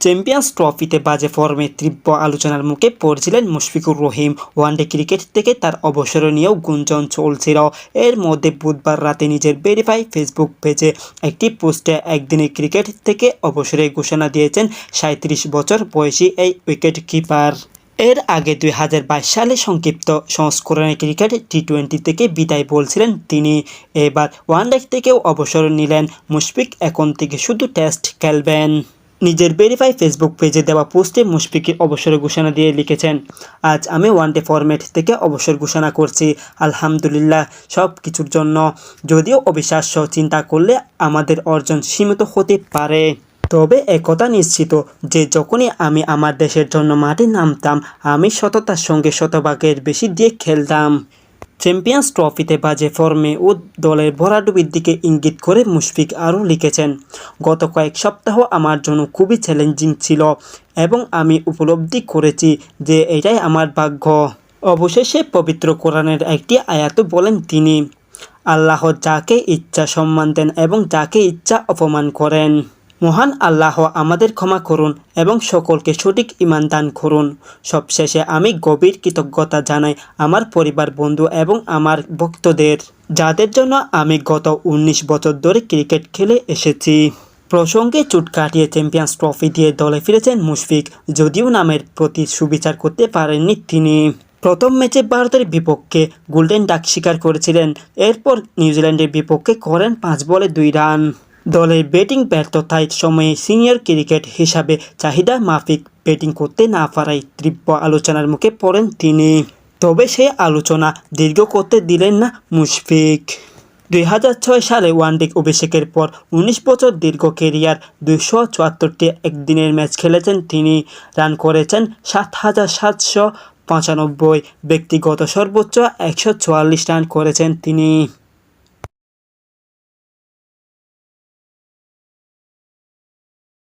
Champions ট্রফিতে বাজে ফর্মে তীব্র আলোচনার মুখে পড়ছিলেন Mushfiqur Rahim. One day cricket থেকে তার অবসর নিয়েও গুঞ্জন চলছিল। এর মধ্যে বুধবার রাতে নিজের ভেরিফাই ফেসবুক পেজে একটি পোস্টে একদিনের ক্রিকেট থেকে অবসরের ঘোষণা দিয়েছেন সাঁত্রিশ বছর বয়সী এই উইকেট কিপার এর আগে দুই হাজার বাইশ সালে সংক্ষিপ্ত সংস্করণে ক্রিকেট টি টোয়েন্টি থেকে বিদায় বলছিলেন তিনি। এবার ওয়ানডে থেকেও অবসর নিলেন মুশফিক, এখন থেকে শুধু টেস্ট খেলবেন। নিজের ভেরিফাই ফেসবুক পেজে দেওয়া পোস্টে মুশফিকের অবসর ঘোষণা দিয়ে লিখেছেন, আজ আমি ওয়ানডে ফরম্যাট থেকে অবসর ঘোষণা করছি, আলহামদুলিল্লাহ সব কিছুর জন্য। যদিও অবিশ্বাস্য চিন্তা করলে আমাদের অর্জন সীমিত হতে পারে। তবে একথা নিশ্চিত যে যখনই আমি আমার দেশের জন্য মাঠে নামতাম, আমি সততার সঙ্গে শতভাগের বেশি দিয়ে খেলতাম। চ্যাম্পিয়ন্স ট্রফিতে বাজে ফর্মে ও দলের ভরাডুবির দিকে ইঙ্গিত করে মুশফিক আরও লিখেছেন, গত কয়েক সপ্তাহ আমার জন্য খুবই চ্যালেঞ্জিং ছিল এবং আমি উপলব্ধি করেছি যে এটাই আমার ভাগ্য। অবশেষে পবিত্র কোরআনের একটি আয়াত বলেন তিনি, আল্লাহ যাকে ইচ্ছা সম্মান দেন এবং যাকে ইচ্ছা অপমান করেন। মহান আল্লাহ আমাদের ক্ষমা করুন এবং সকলকে সঠিক ইমান দান করুন। সবশেষে আমি গভীর কৃতজ্ঞতা জানাই আমার পরিবার বন্ধু এবং আমার ভক্তদের, যাদের জন্য আমি গত ১৯ বছর ধরে ক্রিকেট খেলে এসেছি। প্রসঙ্গে চুট কাটিয়ে চ্যাম্পিয়ন্স ট্রফি দিয়ে দলে ফিরেছেন মুশফিক, যদিও নামের প্রতি সুবিচার করতে পারেননি তিনি। প্রথম ম্যাচে ভারতের বিপক্ষে গোল্ডেন ডাক স্বীকার করেছিলেন, এরপর নিউজিল্যান্ডের বিপক্ষে করেন পাঁচ বলে দুই রান। দলের ব্যাটিং ব্যর্থতায় সময়ে সিনিয়র ক্রিকেট হিসাবে চাহিদা মাফিক। ব্যাটিং করতে না পারায় তীব্র আলোচনার মুখে পড়েন তিনি। তবে সেই আলোচনা দীর্ঘ করতে দিলেন না মুশফিক। দুই হাজার ছয় সালে ওয়ানডে অভিষেকের পর উনিশ বছর দীর্ঘ কেরিয়ার দুইশো চুয়াত্তরটি একদিনের ম্যাচ খেলেছেন তিনি। রান করেছেন সাত হাজার সাতশো পঁচানব্বই, ব্যক্তিগত সর্বোচ্চ একশো চুয়াল্লিশ রান করেছেন তিনি।